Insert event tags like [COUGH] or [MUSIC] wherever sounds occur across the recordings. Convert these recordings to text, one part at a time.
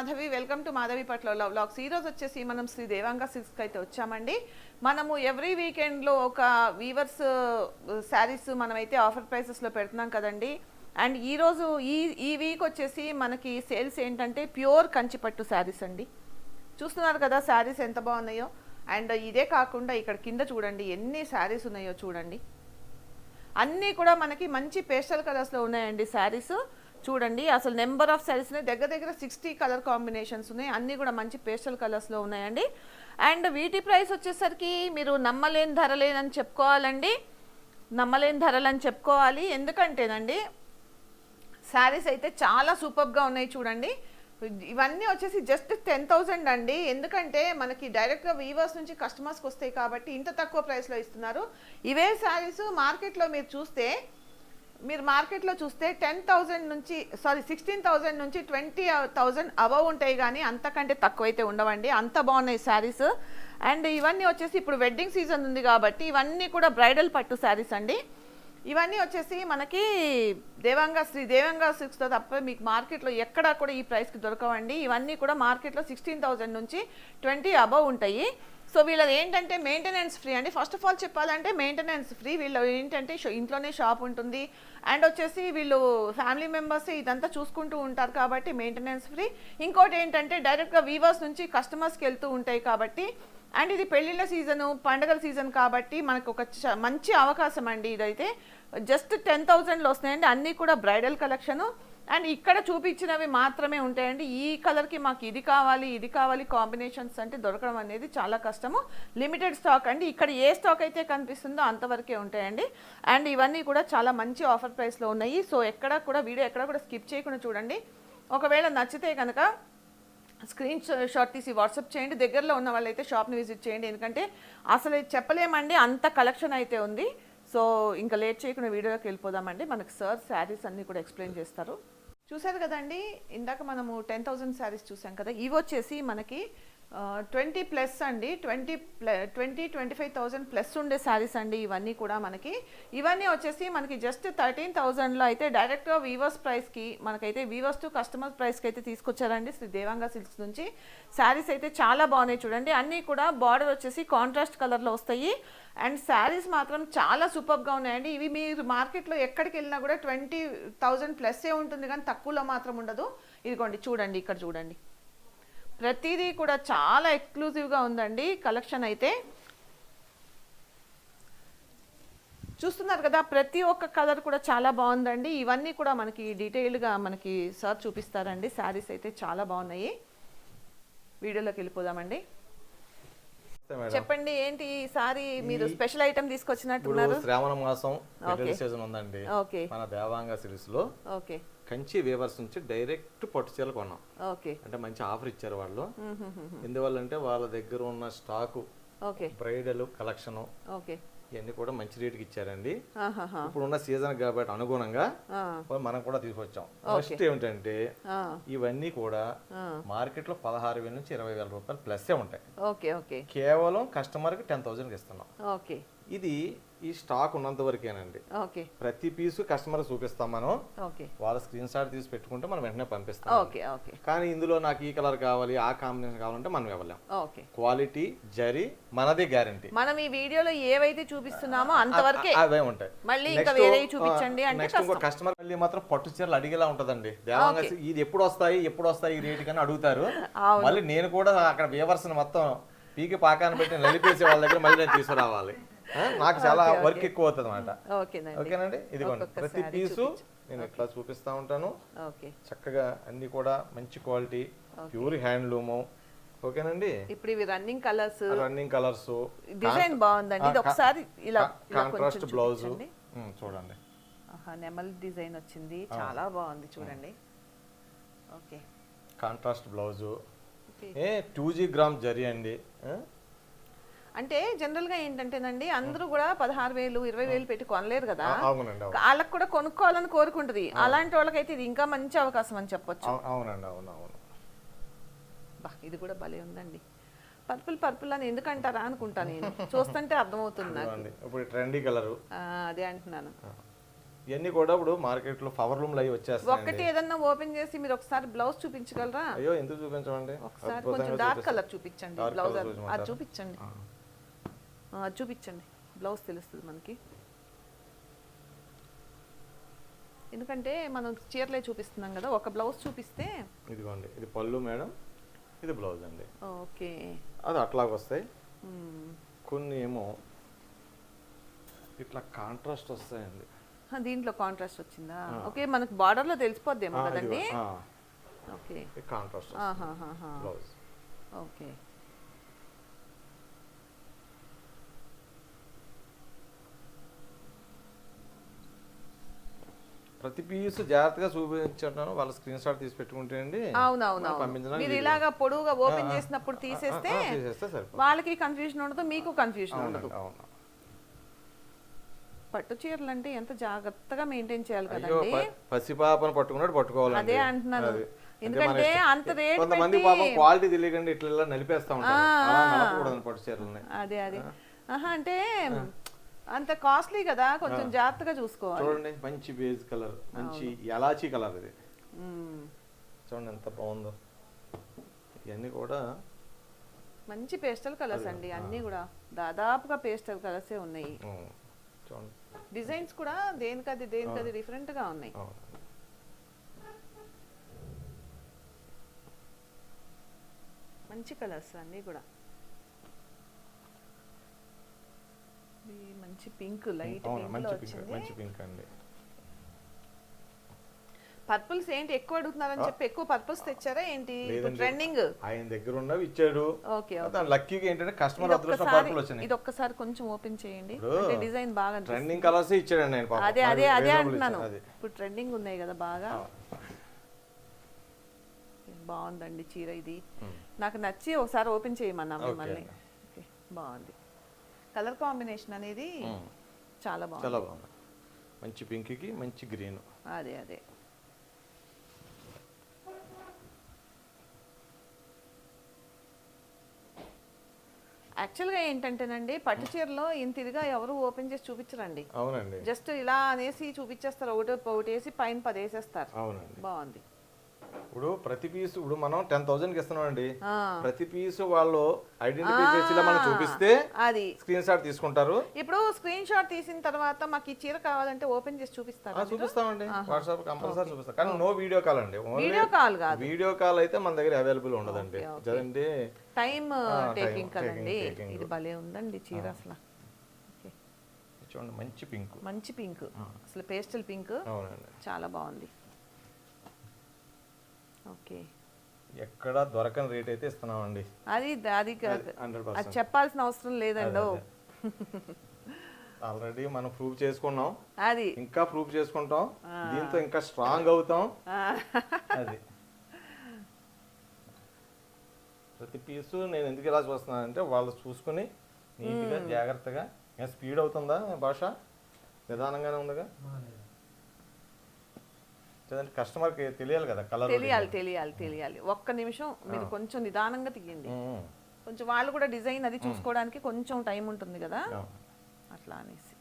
Madhavi welcome to Madhavi పట్ల love blogs ఈ వచ్చేసి మనం శ్రీ దేవాంగ సిల్క్స్కి అయితే వచ్చామండి. మనము ఎవ్రీ వీకెండ్లో ఒక వీవర్స్ శారీస్ మనమైతే ఆఫర్ ప్రైసెస్లో పెడుతున్నాం కదండి. అండ్ ఈరోజు ఈ ఈ వీక్ వచ్చేసి మనకి సేల్స్ ఏంటంటే ప్యూర్ కంచిపట్టు శారీస్ అండి. చూస్తున్నారు కదా శారీస్ ఎంత బాగున్నాయో. అండ్ ఇదే కాకుండా ఇక్కడ కింద చూడండి ఎన్ని శారీస్ ఉన్నాయో చూడండి. అన్నీ కూడా మనకి మంచి పేస్టల్ కలర్స్లో ఉన్నాయండి శారీస్. చూడండి అసలు నెంబర్ ఆఫ్ సెల్స్ ఉన్నాయి. దగ్గర దగ్గర సిక్స్టీ కలర్ కాంబినేషన్స్ ఉన్నాయి. అన్నీ కూడా మంచి పేస్టల్ కలర్స్లో ఉన్నాయండి. అండ్ వీటి ప్రైస్ వచ్చేసరికి మీరు నమ్మలేని ధరలేనని చెప్పుకోవాలండి. నమ్మలేని ధరలని చెప్పుకోవాలి. ఎందుకంటేనండి శారీస్ అయితే చాలా సూపర్గా ఉన్నాయి చూడండి. ఇవన్నీ వచ్చేసి జస్ట్ టెన్ థౌజండ్ అండి. ఎందుకంటే మనకి డైరెక్ట్గా వీవర్స్ నుంచి కస్టమర్స్కి వస్తాయి కాబట్టి ఇంత తక్కువ ప్రైస్లో ఇస్తున్నారు. ఇవే శారీస్ మార్కెట్లో మీరు చూస్తే మీరు మార్కెట్లో చూస్తే టెన్ థౌజండ్ నుంచి సారీ సిక్స్టీన్ థౌజండ్ నుంచి ట్వంటీ థౌజండ్ అబవ్ ఉంటాయి కానీ అంతకంటే తక్కువైతే ఉండవండి. అంత బాగున్నాయి శారీస్. అండ్ ఇవన్నీ వచ్చేసి ఇప్పుడు వెడ్డింగ్ సీజన్ ఉంది కాబట్టి ఇవన్నీ కూడా బ్రైడల్ పట్టు శారీస్ అండి. ఇవన్నీ వచ్చేసి మనకి దేవంగా శ్రీ దేవంగా సిక్స్తో తప్ప మీకు మార్కెట్లో ఎక్కడా కూడా ఈ ప్రైస్కి దొరకవండి. ఇవన్నీ కూడా మార్కెట్లో సిక్స్టీన్ థౌజండ్ నుంచి ట్వంటీ అబవ్ ఉంటాయి. సో వీళ్ళది ఏంటంటే మెయింటెనెన్స్ ఫ్రీ అండి. ఫస్ట్ ఆఫ్ ఆల్ చెప్పాలంటే మెయింటెనెన్స్ ఫ్రీ వీళ్ళు ఏంటంటే షో- ఇంట్లోనే షాప్ ఉంటుంది. అండ్ వచ్చేసి వీళ్ళు ఫ్యామిలీ మెంబర్స్ ఇదంతా చూసుకుంటూ ఉంటారు కాబట్టి మెయింటెనెన్స్ ఫ్రీ ఇంకోటి ఏంటంటే డైరెక్ట్గా వీవర్స్ నుంచి కస్టమర్స్కి వెళ్తూ ఉంటాయి కాబట్టి. అండ్ ఇది పెళ్ళిళ్ళ సీజను పండగల సీజన్ కాబట్టి మనకు ఒక మంచి అవకాశం అండి ఇదైతే. జస్ట్ టెన్ థౌజండ్లో వస్తున్నాయండి. అన్నీ కూడా బ్రైడల్ కలెక్షను అండ్ ఇక్కడ చూపించినవి మాత్రమే ఉంటాయండి. ఈ కలర్కి మాకు ఇది కావాలి ఇది కావాలి కాంబినేషన్స్ అంటే దొరకడం అనేది చాలా కష్టము. లిమిటెడ్ స్టాక్ అండి. ఇక్కడ ఏ స్టాక్ అయితే కనిపిస్తుందో అంతవరకే ఉంటాయండి. అండ్ ఇవన్నీ కూడా చాలా మంచి ఆఫర్ ప్రైస్లో ఉన్నాయి. సో ఎక్కడ కూడా వీడియో ఎక్కడ కూడా స్కిప్ చేయకుండా చూడండి. ఒకవేళ నచ్చితే కనుక స్క్రీన్ షాట్ తీసి వాట్సాప్ చేయండి. దగ్గరలో ఉన్న వాళ్ళైతే షాప్ని విజిట్ చేయండి. ఎందుకంటే అసలు ఇది చెప్పలేమండి. అంత కలెక్షన్ అయితే ఉంది. సో ఇంకా లేట్ చేయకుండా వీడియోలోకి వెళ్ళిపోదామండి. మనకు సార్ శారీస్ అన్నీ కూడా ఎక్స్ప్లెయిన్ చేస్తారు. చూసారు కదండి? ఇందాక మనము టెన్ థౌజండ్ శారీస్ చూసాం కదా. ఇవి వచ్చేసి మనకి ట్వంటీ ప్లస్ అండి. Twenty ప్ల twenty twenty five thousand plus ఉండే శారీస్ అండి ఇవన్నీ కూడా మనకి. ఇవన్నీ వచ్చేసి మనకి జస్ట్ థర్టీన్ థౌజండ్లో అయితే డైరెక్ట్గా వీవర్స్ ప్రైస్కి మనకైతే వీవర్స్ టు కస్టమర్ ప్రైస్కి అయితే తీసుకొచ్చారండి శ్రీ దేవాంగ సిల్క్స్ నుంచి. శారీస్ అయితే చాలా బాగున్నాయి చూడండి. అన్నీ కూడా బార్డర్ వచ్చేసి కాంట్రాస్ట్ కలర్లో వస్తాయి. అండ్ శారీస్ మాత్రం చాలా సూపర్గా ఉన్నాయండి. ఇవి మీరు మార్కెట్లో ఎక్కడికి వెళ్ళినా కూడా ట్వంటీ థౌజండ్ ప్లస్సే ఉంటుంది కానీ తక్కువలో మాత్రం ఉండదు. ఇదిగోండి చూడండి ఇక్కడ చూడండి. ప్రతిదీ కూడా చాలా ఎక్స్క్లూజివ్గా ఉందండి కలెక్షన్ అయితే. చూస్తున్నారు కదా ప్రతి ఒక్క కలర్ కూడా చాలా బాగుందండి. ఇవన్నీ కూడా మనకి డీటెయిల్గా మనకి సార్ చూపిస్తారండి. శారీస్ అయితే చాలా బాగున్నాయి. వీడియోలోకి వెళ్ళిపోదామండి. చెప్పండి ఏంటి ఈసారి మీరు స్పెషల్ ఐటమ్ తీసుకొచ్చినట్టున్నారు శ్రావణ మాసం. సీజన్ ఉందండి. ఓకే. మన దేవాంగ సిరీస్లో ఓకే. కంచి వేవర్స్ నుంచి డైరెక్ట్ పట్టు చీరలు కొన్నాం. ఓకే. అంటే మంచి ఆఫర్ ఇచ్చారు వాళ్ళు. ఎందువల్ల అంటే వాళ్ళ దగ్గర ఉన్న stock okay. Bridal collection okay. ఇవన్నీ కూడా మంచి రేటుకి ఇచ్చారండి. ఇప్పుడు ఉన్న సీజన్ కాబట్టి అనుగుణంగా మనం కూడా తీసుకొచ్చాం. నెక్స్ట్ ఏమిటంటే ఇవన్నీ కూడా. మార్కెట్లో పదహారు వేల నుంచి ఇరవై వేల రూపాయలు ప్లస్సే ఉంటాయి. కేవలం కస్టమర్కి టెన్ థౌసండ్కి ఇస్తున్నాం. ఇది ఈ స్టాక్ ఉన్నంత వరకేనండి. ఓకే. ప్రతి పీసు కస్టమర్ చూపిస్తాం మనం. ఓకే. వాళ్ళ స్క్రీన్ షాట్ తీసి పెట్టుకుంటే మనం వెంటనే పంపిస్తాం. Okay okay. కానీ ఇందులో నాకు ఈ కలర్ కావాలి ఆ కాంబినేషన్ కావాలంటే మనం ఇవ్వలేం. ఓకే. క్వాలిటీ జరీ మనదే గ్యారంటీ. మనం ఈ వీడియోలో ఏవైతే చూపిస్తున్నామో అంతవరకే అవే ఉంటాయి. మళ్ళీ ఇంకా చూపించండి అంటే నెక్స్ట్ ఇంకో కస్టమర్ మళ్ళీ మాత్రం పట్టు చీరలు అడిగేలా ఉంటదండి. దేవంగా ఇది ఎప్పుడు వస్తాయి ఎప్పుడు వస్తాయి ఈ రేటు కానీ అడుగుతారు. మళ్ళీ నేను కూడా అక్కడ వ్యూవర్స్ మొత్తం పీకి పాకాన్ని పెట్టి నలిపేసే వాళ్ళ దగ్గర మళ్ళీ నేను తీసుకురావాలి. నాకు చాలా వర్క్ ఎక్కువ అవుతుంది అనమాట ఓకేనండి. ఇదిగోండి ప్రతి పీసు నేను ఇట్లా చూపిస్తా ఉంటాను. చక్కగా అన్ని కూడా మంచి క్వాలిటీ ప్యూర్ హ్యాండ్లూము. ఓకేనండి? ఇప్పుడు ఇవి running colours. Running colours. Design బాగుందండి. ఇది ఒకసారి ఇలా కాంట్రాస్ట్ బ్లౌజ్. చూడండి. ఆహా నెమల్ డిజైన్ వచ్చింది. చాలా బాగుంది చూడండి. ఓకే. Contrast blouse. ఏ టూ జీ గ్రామ్ జరీ అండి? అంటే జనరల్గా ఏంటంటేనండి అందరూ కూడా పదహారు వేలు ఇరవై వేలు పెట్టి కొనలేరు కదా. వాళ్ళకి కూడా కొనుక్కోవాలని కోరుకుంటది. అలాంటి వాళ్ళకైతే ఇది ఇంకా మంచి అవకాశం అని చెప్పొచ్చు. అవు- అవునండి బా ఇది కూడా భలే ఉందండి. పర్పుల్ పర్పుల్ అని ఎందుకంటారా అనుకుంటా నేను. చూస్తుంటే అర్థమవుతుంది నాకు. ఇప్పుడు ట్రెండీ కలర్. అదే అంటున్నాను. ఇవన్నీ కూడా ఇప్పుడు మార్కెట్లో పవర్ లూమ్ అవి వచ్చేస్తాయి ఒక్కటి ఏదన్నా ఓపెన్ చేసి మీరు ఒకసారి బ్లౌజ్ చూపించగలరా? అయ్యో ఎందుకు చూపించమండి? ఒకసారి కొంచెం డార్క్. కలర్ చూపించండి బ్లౌజ్ అది? చూపించండి. చూపించండి. బ్లౌజ్ తెలుస్తుంది మనకి. ఎందుకంటే మనం చీరలే చూపిస్తున్నాం కదా ఒక బ్లౌజ్ చూపిస్తే ఇదిగోండి ఇది పళ్ళు మేడం ఇది బ్లౌజ్ అండి. ఓకే. అది అట్లాగ వస్తాయి. కొన్ని ఏమో ఇట్లా కాంట్రాస్ట్ వస్తాయండి. దీంట్లో కాంట్రాస్ట్ వచ్చిందా? ఓకే మనకు బార్డర్లో తెలిసిపోద్దేమో కదండి. ఓకే. కాంట్రాస్ట్. బ్లౌజ్. ఓకే. ప్రతి పీస్ జాగ్రత్తగా చూపించడం వాళ్ళ స్క్రీన్ షాట్ తీసి పెట్టుకుంటే అండి మీరు. ఇలాగా పొడుగుగా ఓపెన్. చేసినప్పుడు తీసేస్తే. వాళ్ళకి కన్ఫ్యూజన్ ఉండదు మీకు కన్ఫ్యూజన్ ఉండదు పట్టు చీరలు అంటే ఎంత జాగ్రత్తగా మెయింటైన్ చేయాలి కదండి పసిపాపను పట్టుకున్నట్టు పట్టుకోవాలండి అదే అంటున్నాను. అది. అంటే ఎందుకంటే. అంత రేటు కొంతమంది పాపం క్వాలిటీ తెలియకండి ఇట్లా నలిపేస్తా ఉంటారు అదే అదే ఆహా అంటే అంత కాస్ట్లీ కదా కొంచెం జాగ్రత్తగా చూసుకోవాలి. చూడండి మంచి బేజ్ కలర్ మంచి ఎలాచీ కలర్ ఇది. చూడండి ఎంత బాగుందో. ఇవన్నీ కూడా మంచి పేస్టల్ కలర్స్ అండి అన్నీ కూడా. దాదాపుగా పేస్టల్ కలర్సే ఉన్నాయి. చూడండి. డిజైన్స్ కూడా దేనికది దేనికది డిఫరెంట్గా ఉన్నాయి. మంచి కలర్స్ అన్నీ కూడా. ఇది మంచి పింక్ లైట్ అవును మంచి పింక్ వచ్చింది మంచి పింక్ అండి పర్పుల్స్ ఏంటి ఎక్కువ అడుగుతున్నారని చెప్పి ఎక్కువ పర్పుల్స్ తెచ్చారా ఏంటి. ట్రెండింగ్ ఆయన దగ్గర ఉన్నవి ఇచ్చాడు ఓకే లక్కీగా ఏంటంటే కస్టమర్ అదృష్టం పర్పుల్ వచ్చినాయి ఇది ఒక్కసారి కొంచెం ఓపెన్ చేయండి అంటే డిజైన్ బాగా. ట్రెండింగ్ కలర్స్ ఇచ్చాడండి ఆయన. అదే అదే అదే అంటున్నాను. ఇప్పుడు ట్రెండింగ్ ఉన్నాయి కదా బాగా. బాగుందండి చీర ఇది. నాకు నచ్చి ఒకసారి ఓపెన్ చేయమన్నా. మిమ్మల్ని బాగుంది కలర్ కాంబినేషన్ అనేది. చాలా బాగుంది. చాలా బాగుంది. మంచి పింక్కి మంచి గ్రీన్. అదే అదే. యాక్చువల్గా ఏంటంటేనండి పట్టు చీరలో ఇంత ఇదిగా ఎవరు ఓపెన్ చేసి చూపించరండి. అవునండి. జస్ట్ ఇలా అనేసి చూపించేస్తారు. ఒకటి ఒకటి వేసి పైన పది వేసేస్తారు అవునండి. బాగుంది. ఇప్పుడు ప్రతి పీస్ ఇప్పుడు మనం టెన్ థౌసండ్కి ఇస్తున్నాం అండి ప్రతి పీస్ వాళ్ళు ఐడెంటిఫై చేసి మనం చూపిస్తే అది. స్క్రీన్ షాట్ తీసుకుంటారు. ఇప్పుడు స్క్రీన్ షాట్ తీసిన తర్వాత మాకు ఈ చీర కావాలంటే ఓపెన్ చేసి చూపిస్తారా? చూపిస్తామండి. వాట్సాప్ కంపల్సరీ చూపిస్తాం. కానీ నో వీడియో కాల్ అండి. వీడియో కాల్ కాదు. వీడియో కాల్ అయితే మన దగ్గర అవైలబుల్ ఉండదండి. జదండి. టైమ్ టేకింగ్ కదండి. ఇది భలే ఉందండి చీర అసలు. చూడండి మంచి పింక్ మంచి పింక్ అసలు పేస్టల్ పింక్ చాలా బాగుంది. ఓకే. ఎక్కడ దొరకని రేట్ అయితే ఇస్తున్నామండి. అది అది అది చెప్పాల్సిన అవసరం లేదండి. ఆల్రెడీ మనం ప్రూవ్ చేసుకున్నాం. అది. ఇంకా ప్రూవ్ చేసుకుంటాం. దీంతో ఇంకా స్ట్రాంగ్ అవుతాం. అది. ప్రతి పీసు నేను ఎందుకు ఇలా చూస్తున్నానంటే వాళ్ళు చూసుకుని నీట్గా జాగ్రత్తగా. స్పీడ్ అవుతుందా భాష? నిదానంగానే ఉందిగా? లేదంటే కస్టమర్కి తెలియాలి కదా కలర్ తెలియాలి తెలియాలి తెలియాలి. ఒక్క నిమిషం మీరు కొంచెం నిదానంగా తీయండి. కొంచెం వాళ్ళు కూడా డిజైన్ అది చూసుకోవడానికి కొంచెం టైం ఉంటుంది కదా? అట్లా అనేసి.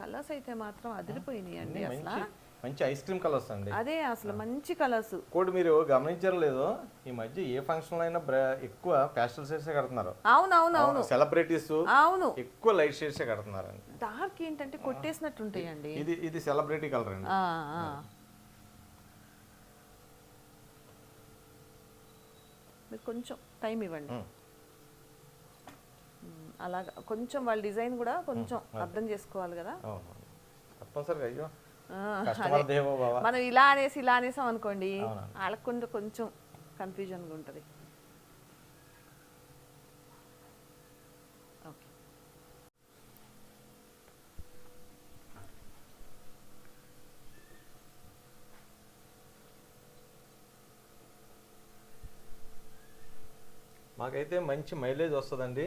కలర్స్ అయితే మాత్రం అదిరిపోయినాయి అండి అసలు. మంచి ఐస్ క్రీమ్ కలర్స్ అండి. అదే అసలు మంచి కలర్స్. ఇంకోటి మీరు గమనించారు లేదో ఈ మధ్య ఏ ఫంక్షన్ అయినా ఎక్కువ ప్యాస్టల్ షేడ్స్ కడుతున్నారు. అవును అవును అవును సెలబ్రిటీస్ అవును. ఎక్కువ లైట్ షేడ్స్ కడుతున్నారండి. డార్క్ ఏంటంటే కొట్టేసినట్టు ఉంటాయండి ఇది ఇది సెలబ్రిటీ కలర్ అండి. మీరు కొంచెం టైం ఇవ్వండి. అలాగా కొంచెం వాళ్ళ డిజైన్ కూడా కొంచెం అర్థం చేసుకోవాలి కదా. తప్పనిసరిగా అయ్యో. కస్టమర్ దేవో బాబా మనం ఇలా అనేసి ఇలా అనేసాం అనుకోండి అవునండి. వాళ్ళకు కొంచెం కొంచెం కన్ఫ్యూజన్గా ఉంటుంది ఓకే మాకైతే మంచి మైలేజ్ వస్తుందండి.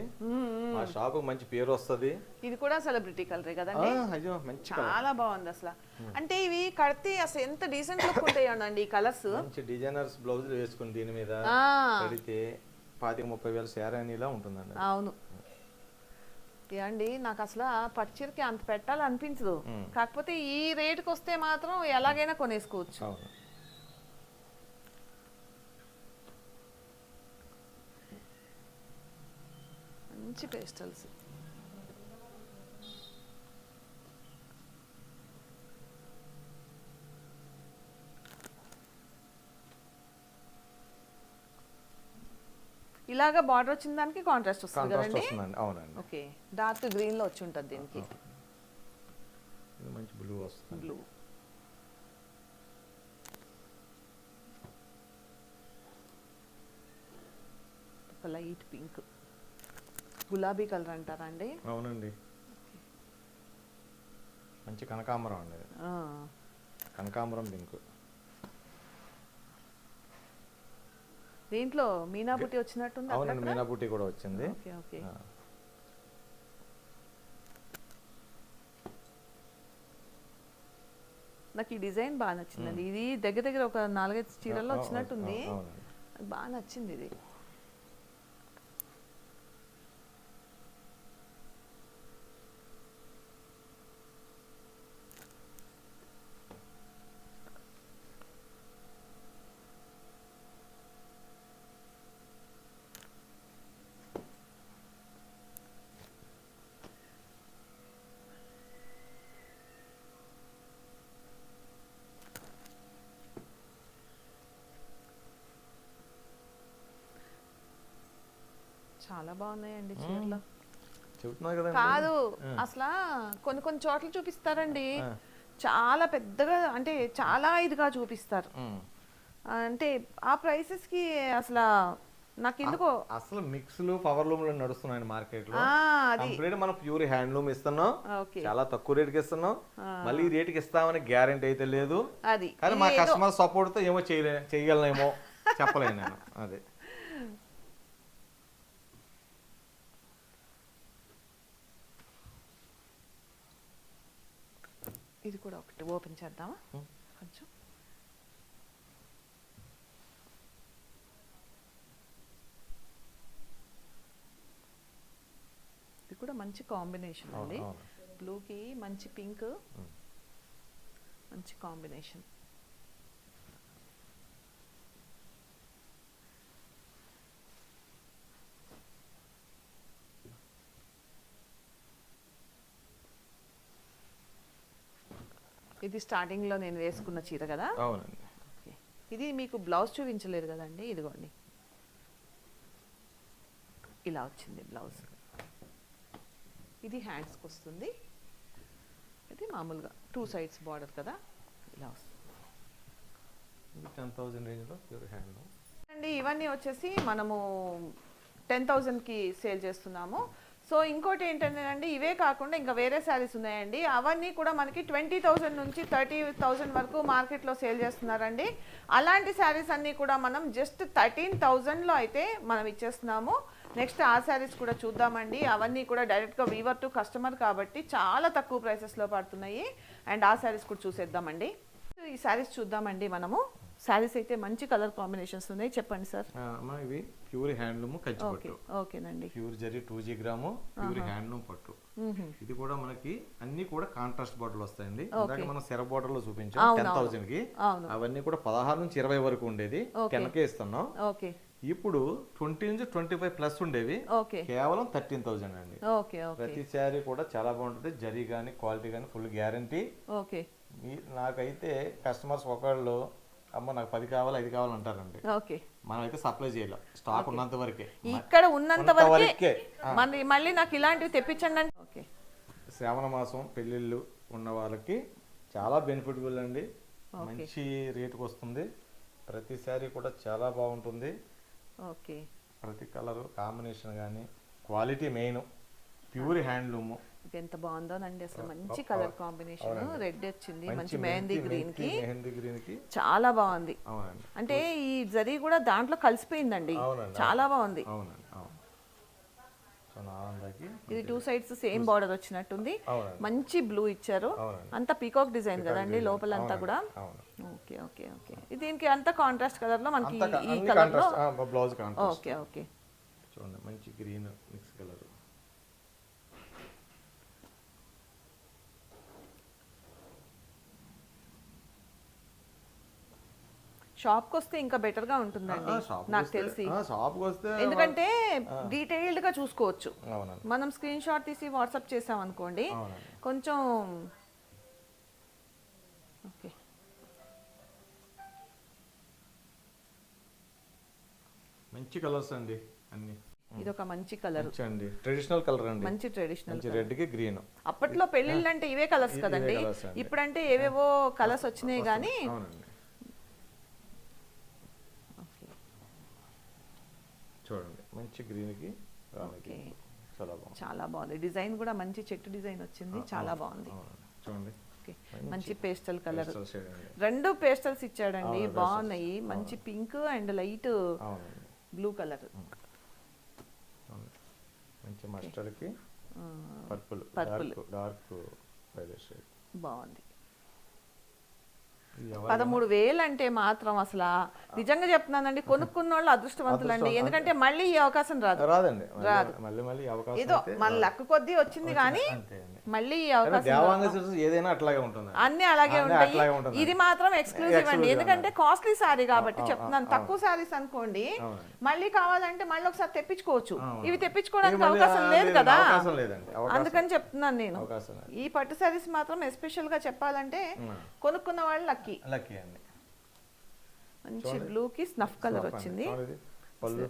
మా షాప్ మంచి పేరు వస్తుంది. ఇది కూడా సెలబ్రిటీ కలరే కదండి? అయ్యో మంచి colour. చాలా బాగుంది అసలు. అంటే ఇవి కడితే అసలు ఎంత డీసెంట్ లుక్ ఉంటాయండి ఈ కలర్స్ మంచి డిజైనర్స్ బ్లౌజులు వేసుకుని దీని మీద. కడితే పాతిక ముప్పై వేల శారీలా ఉంటుందండి అవును. ఏమండి నాకు అసలు ఆ పట్టు చీరకి అంత పెట్టాలనిపించదు. కాకపోతే ఈ రేటుకి వస్తే మాత్రం ఎలాగైనా కొనేసుకోవచ్చు. అవును. మంచి పేస్టల్స్ ఇలాగా బార్డర్ వచ్చిన దానికి కాంట్రాస్ట్ వస్తుంది కదండి? అవునండి. ఓకే. డార్క్ గ్రీన్లో వచ్చి ఉంటుంది దీనికి. ఇది మంచి బ్లూ వస్తుంది బ్లూ. Light pink. గులాబీ కలర్ అంటారా అండి? అవునండి. మంచి కనకాంబరం అండి కనకాంబరం పింక్. దీంట్లో మీనా బుట్టి వచ్చినట్టుంది అవునండి అక్కడక్కడ? మీనా బుట్టి కూడా వచ్చింది. Okay okay. నాకు ఈ డిజైన్ బాగా నచ్చిందండి. ఇది దగ్గర దగ్గర ఒక నాలుగైదు చీరల్లో వచ్చినట్టుంది. బాగా నచ్చింది ఇది. చాలా బాగున్నాయండి చీరలు. చెబుతున్నారు కాదు అసలు కొన్ని కొన్ని చోట్ల చూపిస్తారండి. చాలా పెద్దగా అంటే చాలా ఇదిగా చూపిస్తారు. అంటే ఆ ప్రైసెస్కి అసలు నాకు ఎందుకో అసలు మిక్స్లు పవర్ లూమ్లు నడుస్తున్నాయండి మార్కెట్లో అది. కంప్లీట్ మనం ప్యూర్ హ్యాండ్లూమ్ ఇస్తున్నాం. చాలా తక్కువ రేటుకి ఇస్తున్నాం. మళ్ళీ ఈ రేటుకి ఇస్తామని గ్యారెంటీ అయితే లేదు. అది. కానీ మా కస్టమర్ సపోర్ట్తో ఏమో చేయలే చేయగలనేమో చెప్పలేను నేను. అదే. ఇది కూడా ఒకటి. ఓపెన్ చేద్దామా? కొంచెం. ఇది కూడా మంచి కాంబినేషన్ అండి. బ్లూకి మంచి పింక్. మంచి కాంబినేషన్. ఇది స్టార్టింగ్లో నేను వేసుకున్న చీర కదా? అవునండి. ఇది మీకు బ్లౌజ్ చూపించలేదు కదండి? ఇదిగోండి. ఇలా వచ్చింది బ్లౌజ్. ఇది హ్యాండ్స్కి వస్తుంది. ఇది మామూలుగా టూ సైడ్స్ బార్డర్ కదా? ఇలా వస్తుంది. టెన్ థౌసండ్ రేంజ్లో ప్యూర్ హ్యాండ్లూమ్ అండి ఇవన్నీ వచ్చేసి మనము టెన్ థౌజండ్కి సేల్ చేస్తున్నాము. సో ఇంకోటి ఏంటంటేనండి ఇవే కాకుండా ఇంకా వేరే శారీస్ ఉన్నాయండి. అవన్నీ కూడా మనకి ట్వంటీ థౌజండ్ నుంచి థర్టీ థౌజండ్ వరకు మార్కెట్లో సేల్ చేస్తున్నారండి. అలాంటి శారీస్ అన్నీ కూడా మనం జస్ట్ థర్టీన్ థౌజండ్లో అయితే మనం ఇచ్చేస్తున్నాము. నెక్స్ట్ ఆ శారీస్ కూడా చూద్దామండి. అవన్నీ కూడా డైరెక్ట్గా వీవర్ టు కస్టమర్ కాబట్టి చాలా తక్కువ ప్రైసెస్లో పడుతున్నాయి. అండ్ ఆ శారీస్ కూడా చూసేద్దామండి. ఈ శారీస్ చూద్దామండి మనము. శారీస్ అయితే మంచి కలర్ కాంబినేషన్స్ ఉన్నాయి. చెప్పండి సార్. అమ్మా ఇవి. ప్యూర్ హ్యాండ్లూమ్ కంచి పట్టు. ఓకేనండి. Pure zari two G gram pure handloom పట్టు. ఇది కూడా మనకి అన్ని కూడా కాంట్రాస్ట్ బాటిల్ వస్తాయండి. ఇందాక మనం సెర బాటిల్లో చూపించాం టెన్. థౌసండ్కి అవును. అవన్నీ కూడా పదహారు నుంచి ఇరవై వరకు ఉండేది. ఓకే. టెన్కే ఇస్తున్నాం. ఓకే. ఇప్పుడు ట్వంటీ నుంచి ట్వంటీ ఫైవ్ ప్లస్ ఉండేవి. కేవలం థర్టీన్ థౌసండ్ అండి. ప్రతి శారీ కూడా చాలా బాగుంటుంది. జరీ కానీ క్వాలిటీ కానీ ఫుల్ గ్యారంటీ. నాకైతే కస్టమర్స్ ఒకళ్ళు అమ్మ నాకు పది కావాలి ఐదు కావాలి అంటారండి. ఓకే. మనం అయితే సప్లై చేయాలి స్టాక్ ఉన్నంత వరకే. ఇక్కడ ఉన్నంత వరకే వరకే. మళ్ళీ నాకు ఇలాంటివి తెప్పించండి అంటే ఓకే. శ్రావణ మాసం పెళ్ళిళ్ళు ఉన్న వాళ్ళకి చాలా బెనిఫిటబుల్ అండి. మంచి రేటుకి వస్తుంది ప్రతి శారీ కూడా చాలా బాగుంటుంది. ఓకే. ప్రతి కలర్ కాంబినేషన్ కానీ క్వాలిటీ మెయిన్ ప్యూర్ హ్యాండ్లూమ్ ఎంత బాగుందోనండి. అసలు మంచి కలర్ కాంబినేషన్. రెడ్ వచ్చింది మంచి మెహందీ గ్రీన్కి మెహందీ గ్రీన్కి చాలా బాగుంది. అంటే ఈ జరీ కూడా దాంట్లో కలిసిపోయిందండి. చాలా బాగుంది. ఇది టూ సైడ్స్ సేమ్ బార్డర్ వచ్చినట్టుంది. మంచి బ్లూ ఇచ్చారు. అంతా పీకాక్ డిజైన్ కదండి లోపలంతా కూడా. అవును. Okay okay okay. దీనికి అంతా కాంట్రాస్ట్ కలర్లో మనకి అంతా ఈ కలర్లో ఓకే ఓకే. చూడండి మంచి గ్రీన్ మిక్స్ కలర్ షాప్కి వస్తే ఇంకా బెటర్గా ఉంటుందండి నాకు తెలిసి. షాప్కి వస్తే ఎందుకంటే డీటెయిల్డ్గా చూసుకోవచ్చు. మనం స్క్రీన్ షాట్ తీసి వాట్సాప్ చేసాం అనుకోండి కొంచెం ఓకే. మంచి కలర్స్ అండి అన్ని. ఇది ఒక మంచి కలర్. అండి. ట్రెడిషనల్ కలర్ అండి. మంచి ట్రెడిషనల్ మంచి రెడ్కి గ్రీన్. అప్పట్లో పెళ్ళిళ్ళు అంటే ఇవే కలర్స్ కదండి. ఇప్పుడంటే ఏవేవో కలర్స్ వచ్చినాయి కానీ అవునండి ఓకే చూడండి మంచి గ్రీన్కి రానికి. చాలా బాగుంది. చాలా బాగుంది. డిజైన్ కూడా మంచి చెట్టు డిజైన్ వచ్చింది. చాలా బాగుంది. చూడండి. మంచి పేస్టల్ కలర్ రెండు పేస్టల్స్ ఇచ్చాడండి. బాగున్నాయి. మంచి pink and light blue colour. మంచి మస్టర్డ్కి పర్పుల్ Purple. డార్క్ షేడ్ బాగుంది. పదమూడు వేలు అంటే మాత్రం అసలు నిజంగా చెప్తున్నానండి కొనుక్కున్న వాళ్ళు అదృష్టవంతులండి ఎందుకంటే మళ్ళీ ఈ అవకాశం రాదు. రాదండి. రాదు. మళ్ళీ మళ్ళీ ఈ అవకాశం ఏదో మన లక్ కొద్దీ వచ్చింది కానీ అండి. మళ్ళీ ఈ అవకాశం దేవాంగ ఏదైనా అట్లాగే ఉంటుంది. అన్ని అలాగే ఉంటాయి. ఇది మాత్రం ఎక్స్క్లూజివ్ అండి. ఎందుకంటే కాస్ట్లీ సారీ కాబట్టి చెప్తున్నాను. తక్కువ సారీస్ అనుకోండి. మళ్ళీ కావాలంటే మళ్ళీ ఒకసారి తెప్పించుకోవచ్చు. ఇవి తెప్పించుకోవడానికి అవకాశం లేదు కదా. అందుకని చెప్తున్నాను నేను. ఈ పట్టు సారీస్ మాత్రం ఎస్పెషల్గా చెప్పాలంటే కొనుక్కున్న వాళ్ళు లక్కీ లక్కీ అండి. మంచి బ్లూ కి స్నఫ్ కలర్ వచ్చింది. పళ్ళు.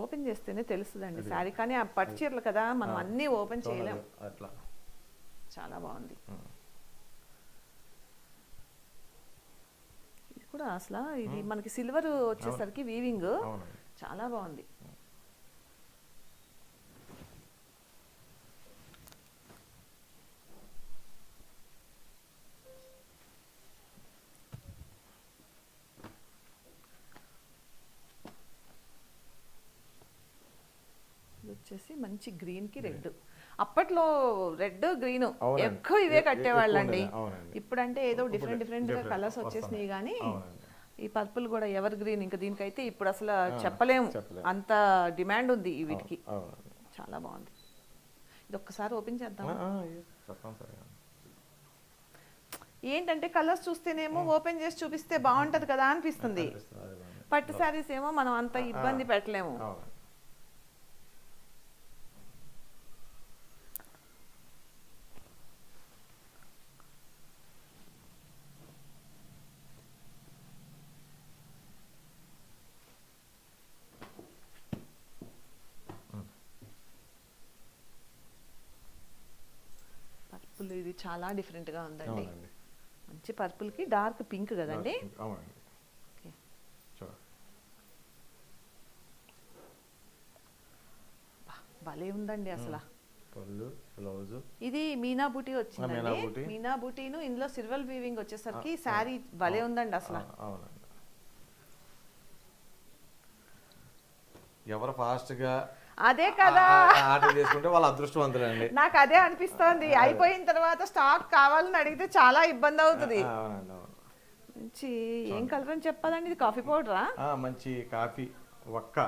ఓపెన్ చేస్తేనే తెలుస్తుందండి సారీ కానీ ఆ పట్టు చీరలు కదా మనం అన్ని ఓపెన్ చేయలేం. అట్లా. చాలా బాగుంది. ఇది కూడా అసలు ఇది మనకి సిల్వర్ వచ్చేసరికి వీవింగ్ చాలా బాగుంది ఇది వచ్చేసి మంచి గ్రీన్కి రెడ్. అప్పట్లో రెడ్ గ్రీన్. ఎక్కువ ఇవే కట్టేవాళ్ళండి. ఇప్పుడంటే ఏదో డిఫరెంట్ డిఫరెంట్ కలర్స్ వచ్చేసినాయి కానీ ఈ పర్పుల్ కూడా ఎవర్ గ్రీన్ ఇంకా దీనికైతే ఇప్పుడు అసలు చెప్పలేము. అంత డిమాండ్ ఉంది వీటికి. చాలా బాగుంది. ఇది ఒక్కసారి ఓపెన్ చేద్దాం ఏంటంటే కలర్స్ చూస్తేనేమో ఓపెన్ చేసి చూపిస్తే బాగుంటది కదా అనిపిస్తుంది. పట్టు శారీస్ ఏమో మనం అంత ఇబ్బంది పెట్టలేము అవునండి పర్పుల్ ఇది చాలా డిఫరెంట్గా ఉందండి. అవునండి. మంచి పర్పుల్కి డార్క్ పింక్ కదండి? అవునండి. భలే ఉందండి అసలు. పళ్ళు బ్లౌజ్. ఇది మీనా బూటీ వచ్చిందండి. మీనా బూటీ. మీనా బూటీను ఇందులో సిల్వర్ వీవింగ్ వచ్చేసరికి శారీ భలే ఉందండి అసలు. అవునండి. ఎవరు ఫాస్ట్గా అదే కదా. ఆర్డర్ చేసుకుంటే వాళ్ళ అదృష్టవంతులండి. నాకు అదే అనిపిస్తోంది. అయిపోయిన తర్వాత స్టాక్ కావాలని అడిగితే చాలా ఇబ్బంది అవుతుంది. మంచి ఏం కలర్ అని చెప్పాలండి? ఇది కాఫీ పౌడరా? మంచి కాఫీ ఒక్క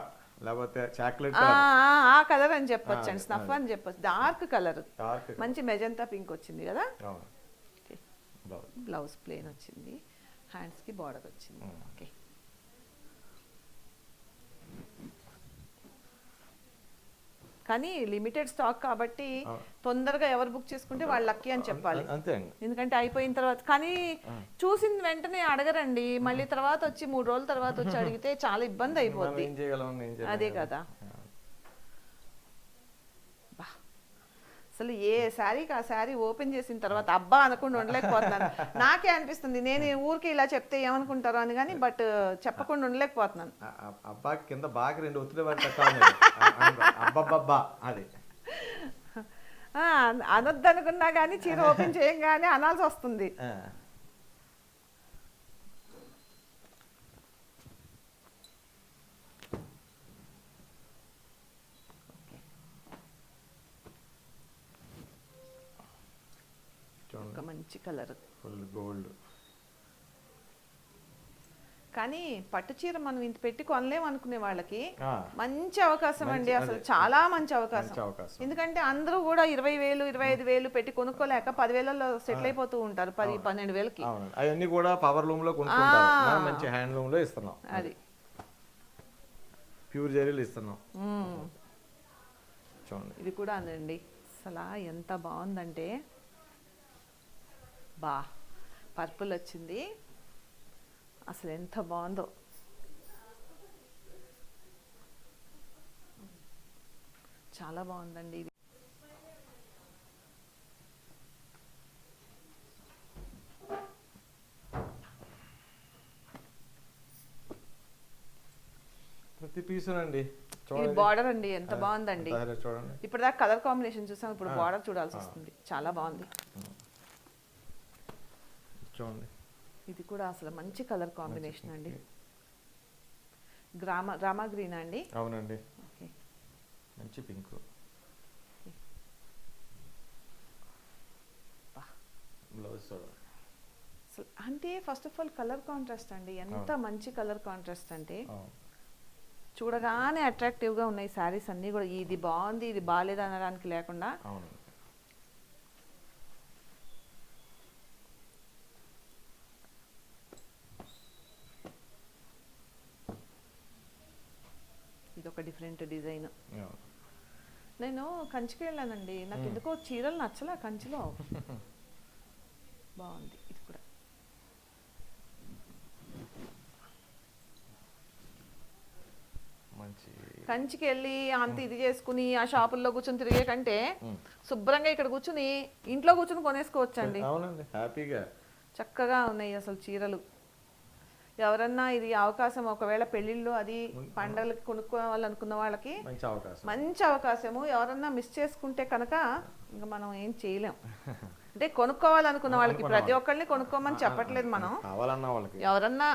లేకపోతే చాక్లెట్ ఆ కలర్. అని చెప్పొచ్చు అండి స్నఫ్ అని చెప్పొచ్చు. Dark colour. మంచి మెజంతా పింక్ వచ్చింది కదా. బ్లౌజ్. ప్లేన్ వచ్చింది. హ్యాండ్స్కి బార్డర్ వచ్చింది. ఓకే. కానీ లిమిటెడ్ స్టాక్ కాబట్టి. తొందరగా ఎవరు బుక్ చేసుకుంటే వాళ్ళు లక్కీ అని చెప్పాలి. అంతే ఎందుకంటే అయిపోయిన తర్వాత కానీ చూసిన వెంటనే అడగరండి. మళ్ళీ తర్వాత వచ్చి మూడు రోజుల తర్వాత వచ్చి అడిగితే చాలా ఇబ్బంది చేయలేం. అదే కదా బా. అసలు ఏ శారీకి ఆ శారీ ఓపెన్ చేసిన తర్వాత అబ్బా అనకుండా ఉండలేకపోతున్నాను. నాకే అనిపిస్తుంది నేను ఊరికి ఇలా చెప్తే ఏమనుకుంటారో అని కానీ బట్ చెప్పకుండా ఉండలేకపోతున్నాను. అబ్బాకి కింద బాగా రెండు ఒత్తిడి అబ్బబ్బబ్బా అది. ఆ, అనొద్దు అనుకున్నా కానీ చీర [LAUGHS] ఓపెన్ చేయంగానే అనాల్సి వస్తుంది. ఒక మంచి కలర్. Full gold. కానీ పట్టు చీర మనం ఇంత పెట్టి కొనలేం అనుకునే వాళ్ళకి మంచి అవకాశం అండి అసలు. చాలా మంచి అవకాశం. ఎందుకంటే అందరూ కూడా ఇరవై వేలు ఇరవై ఐదు వేలు పెట్టి కొనుక్కోలేక పదివేలలో సెటిల్ అయిపోతూ ఉంటారు పది పన్నెండు వేలకి. అవన్నీ కూడా పవర్ లూమ్లో మంచి హ్యాండ్ లూమ్లో ఇస్తున్నాం. అది. ప్యూర్ జరీలు ఇస్తున్నాం. చూడండి. ఇది కూడా అందండి అసలు ఎంత బాగుందంటే బా పర్పుల్ వచ్చింది. అసలు ఎంత బాగుందో. చాలా బాగుందండి ఇది. ప్రతి పీసునండి ఇది చూడండి. బార్డర్ అండి ఎంత బాగుందండి. ఇప్పుడు దాకా కలర్ కాంబినేషన్ చూసాం ఇప్పుడు బార్డర్ చూడాల్సి వస్తుంది. చాలా బాగుంది. చూడండి. ఇది కూడా అసలు మంచి కలర్ కాంబినేషన్ అండి. గ్రామ రామా గ్రీన్ అండి. అవునండి. మంచి పింక్. బ్లౌజ్ చూడండి. అంటే first of all colour contrast అండి. ఎంత మంచి కలర్ కాంట్రాస్ట్ అంటే. చూడగానే అట్రాక్టివ్గా ఉన్నాయి శారీస్ అన్నీ కూడా. ఇది బాగుంది ఇది బాగాలేదు అనడానికి లేకుండా అవును ఇది ఒక డిఫరెంట్ డిజైన్. నేను కంచికి వెళ్ళానండి. నాకు ఎందుకో చీరలు నచ్చలే కంచిలో. బాగుంది. ఇది కూడా. మంచి కంచికి వెళ్ళి అంత ఇది చేసుకుని ఆ షాపుల్లో కూర్చొని తిరిగే కంటే. శుభ్రంగా ఇక్కడ కూర్చుని ఇంట్లో కూర్చుని కొనేసుకోవచ్చండి. అవునండి. హ్యాపీగా. చక్కగా ఉన్నాయి అసలు చీరలు. ఎవరన్నా ఇది అవకాశం ఒకవేళ పెళ్ళిళ్ళు అది పండగలకి కొనుక్కోవాలనుకున్న వాళ్ళకి మంచి అవకాశం. మంచి అవకాశము. ఎవరన్నా మిస్ చేసుకుంటే కనుక ఇంకా మనం ఏం చేయలేం. [LAUGHS] అంటే కొనుక్కోవాలనుకున్న వాళ్ళకి ప్రతి ఒక్కరిని కొనుక్కోమని చెప్పట్లేదు మనం. ఎవరన్నా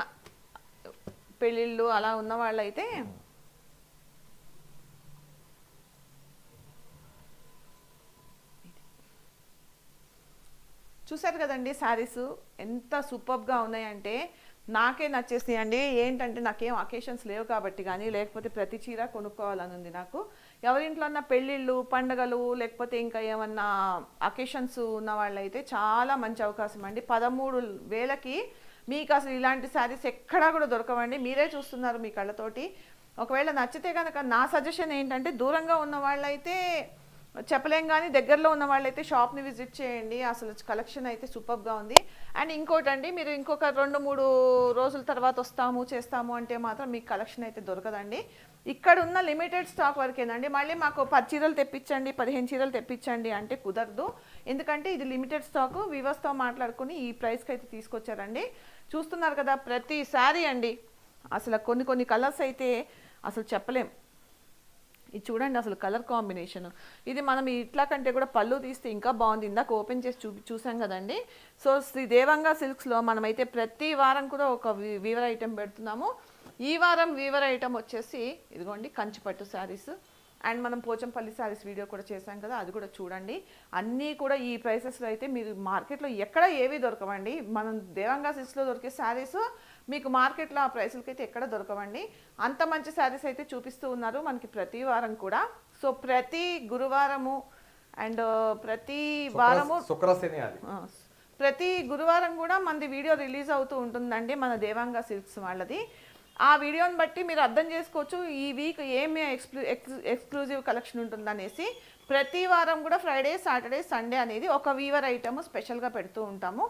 పెళ్ళిళ్ళు అలా ఉన్న వాళ్ళైతే చూసారు కదండి శారీస్ ఎంత సూపర్గా ఉన్నాయంటే నాకే నచ్చేసినాయి అండి ఏంటంటే నాకేం అకేషన్స్ లేవు కాబట్టి కానీ లేకపోతే ప్రతి చీర కొనుక్కోవాలని ఉంది నాకు. ఎవరింట్లో ఉన్న పెళ్ళిళ్ళు పండగలు లేకపోతే ఇంకా ఏమన్నా అకేషన్స్ ఉన్న వాళ్ళైతే చాలా మంచి అవకాశం అండి. పదమూడు వేలకి మీకు అసలు ఇలాంటి శారీస్ ఎక్కడా కూడా దొరకవండి. మీరే చూస్తున్నారు మీ కళ్ళతోటి. ఒకవేళ నచ్చితే కనుక నా సజెషన్ ఏంటంటే దూరంగా ఉన్న వాళ్ళైతే చెప్పలేం కానీ దగ్గరలో ఉన్న వాళ్ళైతే షాప్ని విజిట్ చేయండి. అసలు కలెక్షన్ అయితే సూపర్గా ఉంది. అండ్ ఇంకోటండి మీరు ఇంకొక రెండు మూడు రోజుల తర్వాత వస్తాము చేస్తాము అంటే మాత్రం మీకు కలెక్షన్ అయితే దొరకదండి. ఇక్కడ ఉన్న లిమిటెడ్ స్టాక్ వరకేనండి. మళ్ళీ మాకు పది చీరలు తెప్పించండి పదిహేను చీరలు తెప్పించండి అంటే కుదరదు. ఎందుకంటే ఇది లిమిటెడ్ స్టాక్ వివస్తో మాట్లాడుకుని ఈ ప్రైస్కి అయితే తీసుకొచ్చారండి. చూస్తున్నారు కదా ప్రతి శారీ అండి. అసలు కొన్ని కొన్ని కలర్స్ అయితే అసలు చెప్పలేం. ఇది చూడండి అసలు కలర్ కాంబినేషన్. ఇది మనం ఇట్లా కంటే కూడా పళ్ళు తీస్తే ఇంకా బాగుంది. ఇందాక ఓపెన్ చేసి చూ చూసాం కదండి. సో శ్రీ దేవంగా సిల్క్స్లో మనమైతే ప్రతి వారం కూడా ఒక వీవర్ ఐటెం పెడుతున్నాము. ఈ వారం వీవర్ ఐటెం వచ్చేసి ఇదిగోండి కంచిపట్టు శారీస్. అండ్ మనం పోచంపల్లి శారీస్ వీడియో కూడా చేశాం కదా అది కూడా చూడండి. అన్నీ కూడా ఈ ప్రైసెస్లో అయితే మీరు మార్కెట్లో ఎక్కడ ఏవి దొరకవండి. మనం దేవంగా సిల్క్స్లో దొరికే శారీస్ మీకు మార్కెట్లో ఆ ప్రైసులకి అయితే ఎక్కడ దొరకవండి. అంత మంచి శారీస్ అయితే చూపిస్తూ ఉన్నారు మనకి ప్రతి వారం కూడా. సో ప్రతి గురువారము అండ్ ప్రతి వారము శుక్రశని అది ఆ, ప్రతి గురువారం కూడా మనది వీడియో రిలీజ్ అవుతూ ఉంటుందండి మన దేవాంగ సిల్క్స్ వాళ్ళది. ఆ వీడియోని బట్టి మీరు అర్థం చేసుకోవచ్చు ఈ వీక్ ఏమి ఎక్స్క్లూ ఎక్స్ ఎక్స్క్లూజివ్ కలెక్షన్ ఉంటుందనేసి. ప్రతి వారం కూడా ఫ్రైడే సాటర్డే సండే అనేది ఒక వీవర్ ఐటమ్ స్పెషల్గా పెడుతూ ఉంటాము.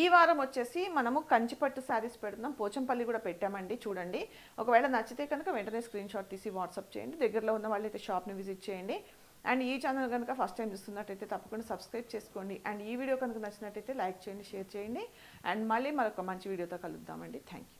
ఈ వారం వచ్చేసి మనము కంచిపట్టు శారీస్ పెడుతున్నాం. పోచంపల్లి కూడా పెట్టామండి చూడండి. ఒకవేళ నచ్చితే కనుక వెంటనే స్క్రీన్ షాట్ తీసి వాట్సాప్ చేయండి. దగ్గరలో ఉన్న వాళ్ళైతే షాప్ని విజిట్ చేయండి. అండ్ ఈ ఛానల్ కనుక ఫస్ట్ టైం చూస్తున్నట్టయితే తప్పకుండా సబ్స్క్రైబ్ చేసుకోండి. అండ్ ఈ వీడియో కనుక నచ్చినట్టయితే లైక్ చేయండి షేర్ చేయండి. అండ్ మళ్ళీ మరొక మంచి వీడియోతో కలుద్దామండి. Thank you